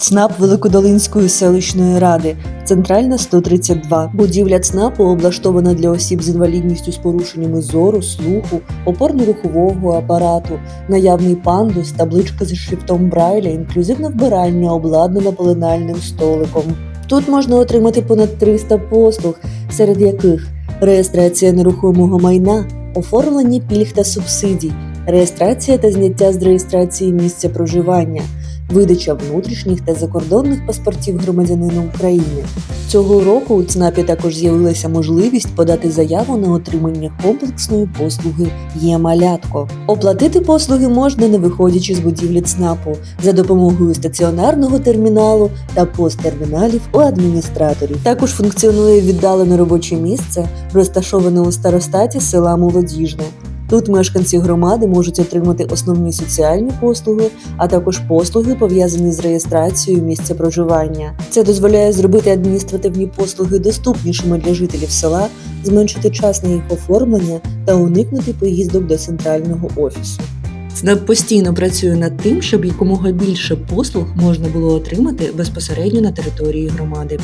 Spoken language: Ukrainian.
ЦНАП Великодолинської селищної ради, центральна 132. Будівля ЦНАПу облаштована для осіб з інвалідністю з порушеннями зору, слуху, опорно-рухового апарату, наявний пандус, табличка зі шрифтом Брайля, інклюзивне вбирання, обладнана пеленальним столиком. Тут можна отримати понад 300 послуг, серед яких реєстрація нерухомого майна, оформлення пільг та субсидій, реєстрація та зняття з реєстрації місця проживання, видача внутрішніх та закордонних паспортів громадянина України. Цього року у ЦНАПі також з'явилася можливість подати заяву на отримання комплексної послуги «Є-малятко». Оплатити послуги можна, не виходячи з будівлі ЦНАПу, за допомогою стаціонарного терміналу та посттерміналів у адміністраторів. Також функціонує віддалене робоче місце, розташоване у старостаті села Молодіжне. Тут мешканці громади можуть отримати основні соціальні послуги, а також послуги, пов'язані з реєстрацією місця проживання. Це дозволяє зробити адміністративні послуги доступнішими для жителів села, зменшити час на їх оформлення та уникнути поїздок до центрального офісу. ЦНАП постійно працює над тим, щоб якомога більше послуг можна було отримати безпосередньо на території громади.